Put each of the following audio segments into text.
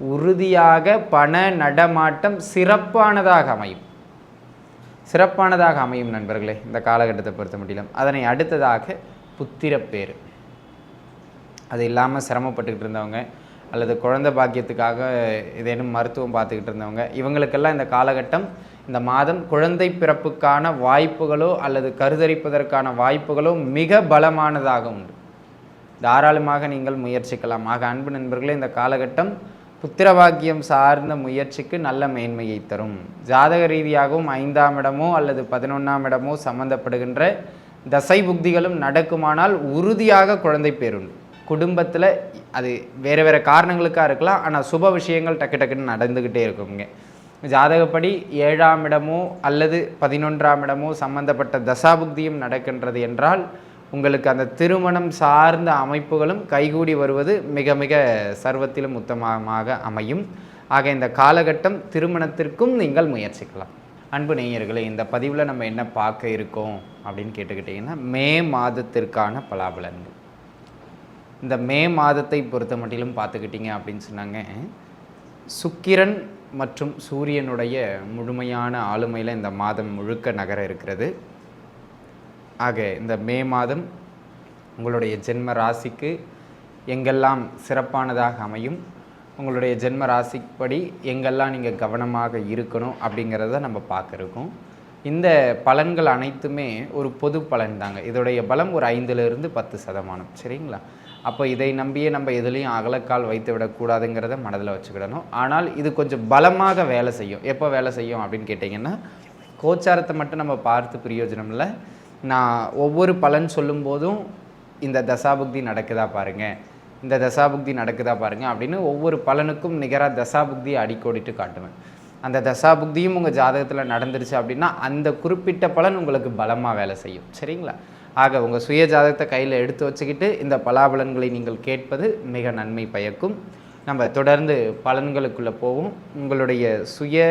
உறுதியாக பண நடமாட்டம் சிறப்பானதாக அமையும். சிறப்பானதாக அமையும் நண்பர்களே இந்த காலகட்டத்தை பொறுத்த முடியல அதனை அடுத்ததாக புத்திரப்பேறு அது இல்லாமல் சிரமப்பட்டுக்கிட்டு இருந்தவங்க அல்லது குழந்தை பாக்கியத்துக்காக ஏதேனும் மருத்துவம் பார்த்துக்கிட்டு இருந்தவங்க இவங்களுக்கெல்லாம் இந்த காலகட்டம் இந்த மாதம் குழந்தை பிறப்புக்கான வாய்ப்புகளோ அல்லது கருதரிப்பதற்கான வாய்ப்புகளோ மிக பலமானதாக உண்டு. தாராளமாக நீங்கள் முயற்சிக்கலாம். ஆக அன்பு நண்பர்களே இந்த காலகட்டம் புத்திரபாக்கியம் சார்ந்த முயற்சிக்கு நல்ல மேன்மையை தரும். ஜாதக ரீதியாகவும் ஐந்தாம் இடமோ அல்லது பதினொன்றாம் இடமோ சம்பந்தப்படுகின்ற தசை புக்திகளும் நடக்குமானால் உறுதியாக குழந்தை பேருண்டு. குடும்பத்தில் அது வேறு வேறு காரணங்களுக்காக இருக்கலாம். ஆனால் சுப விஷயங்கள் டக்கு டக்குன்னு நடந்துக்கிட்டே இருக்குங்க. ஜாதகப்படி ஏழாம் இடமோ அல்லது பதினொன்றாம் இடமோ சம்பந்தப்பட்ட தசாபுக்தியும் நடக்கின்றது என்றால் உங்களுக்கு அந்த திருமணம் சார்ந்த அமைப்புகளும் கைகூடி வருவது மிக மிக சர்வத்திலும் உத்தமமாக அமையும். ஆக இந்த காலகட்டம் திருமணத்திற்கும் நீங்கள் முயற்சிக்கலாம். அன்பு நேயர்களே இந்த பதிவில் நம்ம என்ன பார்க்க இருக்கோம் அப்படின்னு கேட்டுக்கிட்டிங்கன்னா மே மாதத்திற்கான பலாபலன்கள். இந்த மே மாதத்தை பொறுத்த மட்டிலும் பார்த்துக்கிட்டிங்க அப்படின்னு சொன்னாங்க. சுக்கிரன் மற்றும் சூரியனுடைய முழுமையான ஆளுமையில் இந்த மாதம் முழுக்க நகர இருக்கிறது. ஆக இந்த மே மாதம் உங்களுடைய ஜென்ம ராசிக்கு எங்கெல்லாம் சிறப்பானதாக அமையும் உங்களுடைய ஜென்ம ராசிப்படி எங்கெல்லாம் நீங்கள் கவனமாக இருக்கணும் அப்படிங்கிறத நம்ம பார்க்குறோம். இந்த பலன்கள் அனைத்துமே ஒரு பொது பலன் தாங்க. இதோடைய பலம் ஒரு ஐந்துலேருந்து பத்து சதமானம். சரிங்களா? அப்போ இதை நம்பியே நம்ம எதுலேயும் அகலக்கால் வைத்து விடக்கூடாதுங்கிறத மனதில் வச்சுக்கிடணும். ஆனால் இது கொஞ்சம் பலமாக வேலை செய்யும். எப்போ வேலை செய்யும் அப்படின்னு கேட்டிங்கன்னா கோச்சாரத்தை மட்டும் நம்ம பார்த்து பிரயோஜனம் இல்லை. நான் ஒவ்வொரு பலன் சொல்லும்போதும் இந்த தசாபுக்தி நடக்குதா பாருங்கள் இந்த தசாபுக்தி நடக்குதா பாருங்கள் அப்படின்னு ஒவ்வொரு பலனுக்கும் நிகராக தசாபுக்தியை அடிக்கோடிட்டு காட்டுவேன். அந்த தசாபுக்தியும் உங்கள் ஜாதகத்தில் நடந்துருச்சு அப்படின்னா அந்த குறிப்பிட்ட பலன் உங்களுக்கு பலமாக வேலை செய்யும். சரிங்களா? ஆக உங்கள் சுய ஜாதகத்தை கையில் எடுத்து வச்சுக்கிட்டு இந்த பலாபலன்களை நீங்கள் கேட்பது மிக நன்மை பயக்கும். நம்ம தொடர்ந்து பலன்களுக்குள்ளே போவோம். உங்களுடைய சுய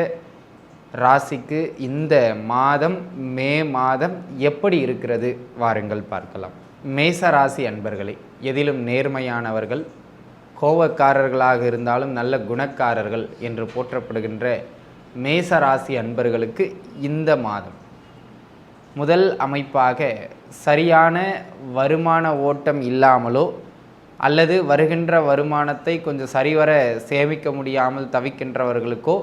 ராசிக்கு இந்த மாதம் மே மாதம் எப்படி இருக்கிறது? வாருங்கள் பார்க்கலாம். மேச ராசி அன்பர்களே எதிலும் நேர்மையானவர்கள் கோபக்காரர்களாக இருந்தாலும் நல்ல குணக்காரர்கள் என்று போற்றப்படுகின்ற மேச ராசி அன்பர்களுக்கு இந்த மாதம். முதல் அமைப்பாக சரியான வருமான ஓட்டம் இல்லாமலோ அல்லது வருகின்ற வருமானத்தை கொஞ்சம் சரிவர சேமிக்க முடியாமல் தவிக்கின்றவர்களுக்கோ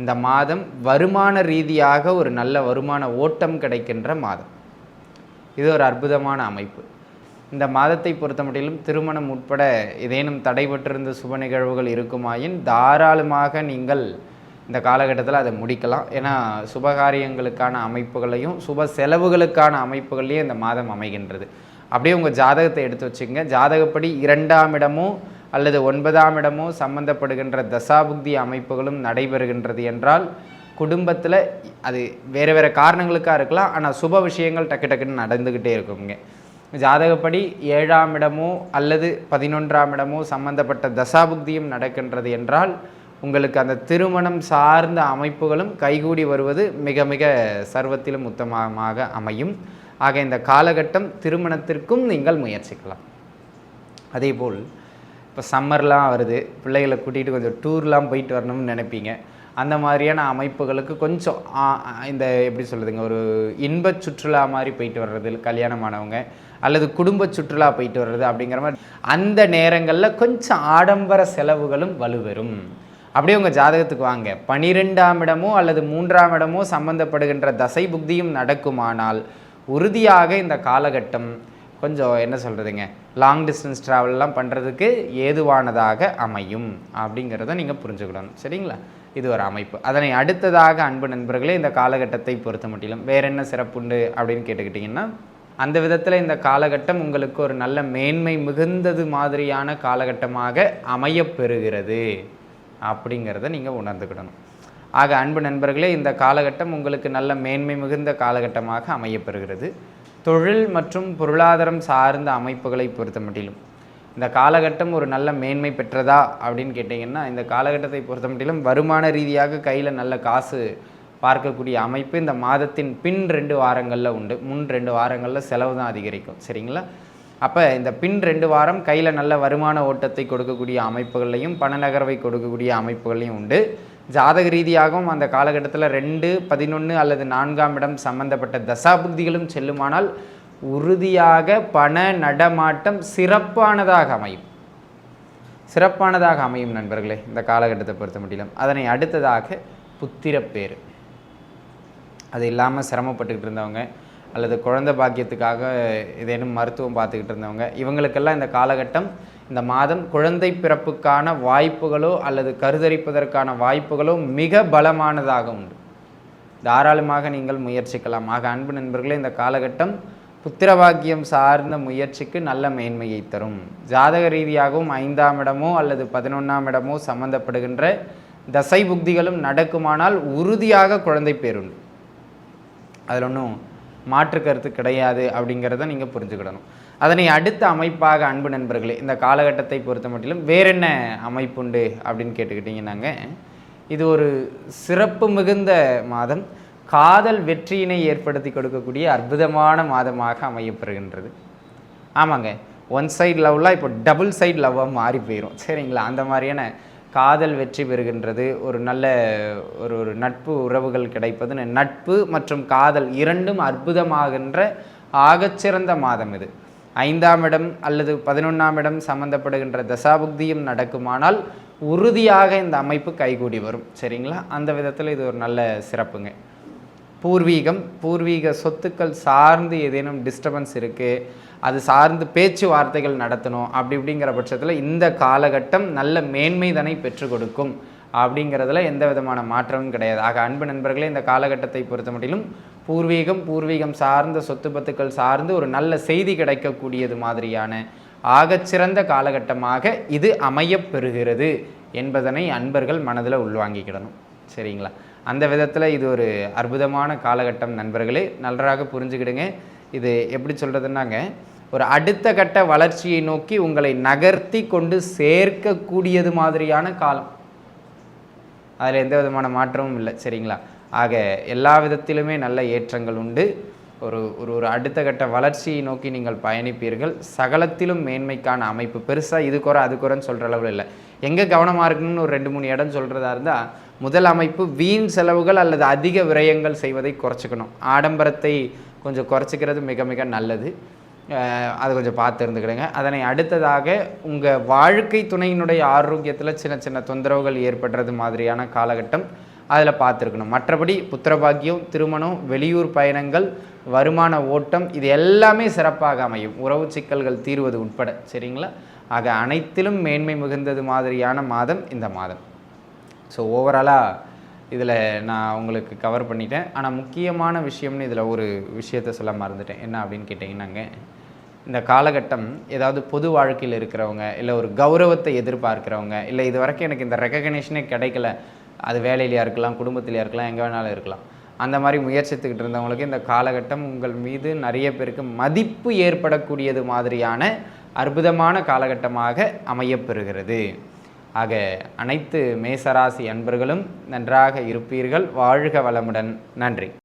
இந்த மாதம் வருமான ரீதியாக ஒரு நல்ல வருமான ஓட்டம் கிடைக்கின்ற மாதம். இது ஒரு அற்புதமான அமைப்பு. இந்த மாதத்தை பொறுத்த மட்டிலும் திருமணம் உட்பட ஏதேனும் தடைபட்டிருந்த சுப நிகழ்வுகள் இருக்குமாயின் தாராளமாக நீங்கள் இந்த காலகட்டத்தில் அதை முடிக்கலாம். ஏன்னா சுபகாரியங்களுக்கான அமைப்புகளையும் சுப செலவுகளுக்கான அமைப்புகளையும் இந்த மாதம் அமைகின்றது. அப்படியே உங்கள் ஜாதகத்தை எடுத்து வச்சுங்க ஜாதகப்படி இரண்டாம் இடமும் அல்லது ஒன்பதாம் இடமோ சம்பந்தப்படுகின்ற தசாபுக்தி அமைப்புகளும் நடைபெறுகின்றது என்றால் குடும்பத்தில் அது வேறு வேறு காரணங்களுக்காக இருக்கலாம் ஆனால் சுப விஷயங்கள் டக்கு டக்குன்னு நடந்துக்கிட்டே இருக்குங்க ஜாதகப்படி ஏழாம் இடமோ அல்லது பதினொன்றாம் இடமோ சம்பந்தப்பட்ட தசாபுக்தியும் நடக்கின்றது என்றால் உங்களுக்கு அந்த திருமணம் சார்ந்த அமைப்புகளும் கைகூடி வருவது மிக மிக சர்வத்திலும் உத்தமமாக அமையும். ஆக இந்த காலகட்டம் திருமணத்திற்கும் நீங்கள் முயற்சிக்கலாம். அதேபோல் இப்போ சம்மர்லாம் வருது. பிள்ளைகளை கூட்டிகிட்டு கொஞ்சம் டூர்லாம் போயிட்டு வரணும்னு நினைப்பீங்க. அந்த மாதிரியான அமைப்புகளுக்கு கொஞ்சம் இந்த எப்படி சொல்லுதுங்க ஒரு இன்ப சுற்றுலா மாதிரி போயிட்டு வர்றது கல்யாணமானவங்க அல்லது குடும்ப சுற்றுலா போயிட்டு வர்றது அப்படிங்கிற மாதிரி அந்த நேரங்களில் கொஞ்சம் ஆடம்பர செலவுகளும் வலுவெறும். அப்படியே உங்கள் ஜாதகத்துக்கு வாங்க. பனிரெண்டாம் இடமோ அல்லது மூன்றாம் இடமோ சம்பந்தப்படுகின்ற தசை புக்தியும் நடக்குமானால் உறுதியாக இந்த காலகட்டம் கொஞ்சம் என்ன சொல்கிறதுங்க லாங் டிஸ்டன்ஸ் ட்ராவல்லாம் பண்ணுறதுக்கு ஏதுவானதாக அமையும் அப்படிங்கிறத நீங்கள் புரிஞ்சுக்கிடணும் சரிங்களா? இது ஒரு அமைப்பு. அதனை அடுத்ததாக அன்பு நண்பர்களே இந்த காலகட்டத்தை பொறுத்த மட்டிலும் வேற என்ன சிறப்புண்டு அப்படின்னு கேட்டுக்கிட்டிங்கன்னா அந்த விதத்தில் இந்த காலகட்டம் உங்களுக்கு ஒரு நல்ல மேன்மை மிகுந்தது மாதிரியான காலகட்டமாக அமையப்பெறுகிறது அப்படிங்கிறத நீங்கள் உணர்ந்துக்கிடணும். ஆக அன்பு நண்பர்களே இந்த காலகட்டம் உங்களுக்கு நல்ல மேன்மை மிகுந்த காலகட்டமாக அமையப்பெறுகிறது தொழில் மற்றும் பொருளாதாரம் சார்ந்த அமைப்புகளை பொறுத்த மட்டிலும் இந்த காலகட்டம் ஒரு நல்ல மேன்மை பெற்றதா அப்படின்னு கேட்டிங்கன்னா இந்த காலகட்டத்தை பொறுத்த மட்டிலும் வருமான ரீதியாக கையில் நல்ல காசு பார்க்கக்கூடிய அமைப்பு இந்த மாதத்தின் பின் ரெண்டு வாரங்களில் உண்டு. முன் ரெண்டு வாரங்களில் செலவு தான் அதிகரிக்கும். சரிங்களா? அப்போ இந்த பின் ரெண்டு வாரம் கையில் நல்ல வருமான ஓட்டத்தை கொடுக்கக்கூடிய அமைப்புகள்லையும் பணநகர்வை கொடுக்கக்கூடிய அமைப்புகள்லையும் உண்டு. ஜாதக ரீதியாகவும் அந்த காலகட்டத்தில் ரெண்டு பதினொன்று அல்லது நான்காம் இடம் சம்பந்தப்பட்ட தசாபுக்திகளும் செல்லுமானால் உறுதியாக பண நடமாட்டம் சிறப்பானதாக அமையும். சிறப்பானதாக அமையும் நண்பர்களே இந்த காலகட்டத்தை பொறுத்த முடியலும் அதனை அடுத்ததாக புத்திரப்பேர் அது இல்லாமல் சிரமப்பட்டுக்கிட்டு இருந்தவங்க அல்லது குழந்தை பாக்கியத்துக்காக ஏதேனும் மருத்துவம் பார்த்துக்கிட்டு இருந்தவங்க இவங்களுக்கெல்லாம் இந்த காலகட்டம் இந்த மாதம் குழந்தை பிறப்புக்கான வாய்ப்புகளோ அல்லது கருதரிப்பதற்கான வாய்ப்புகளோ மிக பலமானதாக உண்டு. தாராளமாக நீங்கள் முயற்சிக்கலாம். ஆக அன்பு நண்பர்களே இந்த காலகட்டம் புத்திரபாக்கியம் சார்ந்த முயற்சிக்கு நல்ல மேன்மையை தரும். ஜாதக ரீதியாகவும் ஐந்தாம் இடமோ அல்லது பதினொன்றாம் இடமோ சம்பந்தப்படுகின்ற தசை புக்திகளும் நடக்குமானால் உறுதியாக குழந்தை பேருண்டு. அதில் ஒன்றும் மாற்று கருத்து கிடையாது அப்படிங்கிறத நீங்கள் புரிஞ்சுக்கிடணும். அதனை அடுத்த அமைப்பாக அன்பு நண்பர்களே இந்த காலகட்டத்தை பொறுத்த மட்டிலும் வேறென்ன அமைப்புண்டு அப்படின்னு கேட்டுக்கிட்டிங்கன்னாங்க. இது ஒரு சிறப்பு மிகுந்த மாதம். காதல் வெற்றியினை ஏற்படுத்தி கொடுக்கக்கூடிய அற்புதமான மாதமாக அமையப்பெறுகின்றது. ஆமாங்க ஒன் சைடு லவ்லாம் இப்போ டபுள் சைடு லவ்வாக மாறி போயிடும் சரிங்களா? அந்த மாதிரியான காதல் வெற்றி பெறுகின்றது ஒரு நல்ல ஒரு ஒரு நட்பு உறவுகள் கிடைப்பது நட்பு மற்றும் காதல் இரண்டும் அற்புதமாகின்ற ஆகச்சிறந்த மாதம் இது. ஐந்தாம் இடம் அல்லது பதினொன்றாம் இடம் சம்பந்தப்படுகின்ற தசாபுக்தியும் நடக்குமானால் உறுதியாக இந்த அமைப்பு கைகூடி வரும். சரிங்களா? அந்த விதத்தில் இது ஒரு நல்ல சிறப்புங்க. பூர்வீகம் பூர்வீக சொத்துக்கள் சார்ந்து ஏதேனும் டிஸ்டர்பன்ஸ் இருக்குது அது சார்ந்து பேச்சுவார்த்தைகள் நடத்தணும் அப்படி இப்படிங்கிற பட்சத்தில் இந்த காலகட்டம் நல்ல மேன்மைதனை பெற்றுக் கொடுக்கும் அப்படிங்கிறதுல எந்த விதமான மாற்றமும் கிடையாது. ஆக அன்பு நண்பர்களே இந்த காலகட்டத்தை பொறுத்த மட்டிலும் பூர்வீகம் பூர்வீகம் சார்ந்த சொத்து பத்துக்கள் சார்ந்து ஒரு நல்ல செய்தி கிடைக்கக்கூடியது மாதிரியான ஆகச்சிறந்த காலகட்டமாக இது அமையப்பெறுகிறது என்பதனை அன்பர்கள் மனதில் உள்வாங்கிக்கிடணும். சரிங்களா? அந்த விதத்தில் இது ஒரு அற்புதமான காலகட்டம் நண்பர்களே. நன்றாக புரிஞ்சுக்கிடுங்க. இது எப்படி சொல்கிறதுனாங்க ஒரு அடுத்த கட்ட வளர்ச்சியை நோக்கி உங்களை நகர்த்தி கொண்டு சேர்க்கக்கூடியது மாதிரியான காலம். அதில் எந்த விதமான மாற்றமும் இல்லை. சரிங்களா? ஆக எல்லா விதத்திலுமே நல்ல ஏற்றங்கள் உண்டு. ஒரு ஒரு ஒரு அடுத்த கட்ட வளர்ச்சியை நோக்கி நீங்கள் பயணிப்பீர்கள். சகலத்திலும் மேன்மைக்கான அமைப்பு. பெருசாக இது குறை அது குறைன்னு சொல்கிற அளவில் இல்லை. எங்கே கவனமாக இருக்குன்னு ஒரு ரெண்டு மூணு இடம் சொல்கிறதா இருந்தால் முதல் அமைப்பு வீண் செலவுகள் அல்லது அதிக விரயங்கள் செய்வதை குறைச்சிக்கணும். ஆடம்பரத்தை கொஞ்சம் குறைச்சிக்கிறது மிக மிக நல்லது. அதை கொஞ்சம் பார்த்து இருந்துக்கிடுங்க. அதனை அடுத்ததாக உங்கள் வாழ்க்கை துணையினுடைய ஆரோக்கியத்தில் சின்ன சின்ன தொந்தரவுகள் ஏற்படுறது மாதிரியான காலகட்டம். அதில் பார்த்துருக்கணும். மற்றபடி புத்திரபாக்கியம் திருமணம் வெளியூர் பயணங்கள் வருமான ஓட்டம் இது எல்லாமே சிறப்பாக அமையும். உறவு சிக்கல்கள் தீர்வது உட்பட. சரிங்களா? ஆக அனைத்திலும் மேன்மை மிகுந்தது மாதிரியான மாதம் இந்த மாதம். ஸோ ஓவராலாக இதில் நான் உங்களுக்கு கவர் பண்ணிட்டேன். ஆனால் முக்கியமான விஷயம்னு இதில் ஒரு விஷயத்த சொல்ல மறந்துட்டேன். என்ன அப்படின்னு கேட்டிங்கன்னாங்க இந்த காலகட்டம் ஏதாவது பொது வாழ்க்கையில் இருக்கிறவங்க இல்லை ஒரு கௌரவத்தை எதிர்பார்க்குறவங்க இல்லை இது வரைக்கும் எனக்கு இந்த ரெக்கக்னேஷனே கிடைக்கல அது வேலையிலையாக இருக்கலாம் குடும்பத்திலையாக இருக்கலாம் எங்கே வேணாலும் இருக்கலாம். அந்த மாதிரி முயற்சித்துக்கிட்டு இருந்தவங்களுக்கு இந்த காலகட்டம் உங்கள் மீது நிறைய பேருக்கு மதிப்பு ஏற்படக்கூடியது மாதிரியான அற்புதமான காலகட்டமாக அமையப்பெறுகிறது. ஆக அனைத்து மேசராசி அன்பர்களும் நன்றாக இருப்பீர்கள். வாழ்க வளமுடன். நன்றி.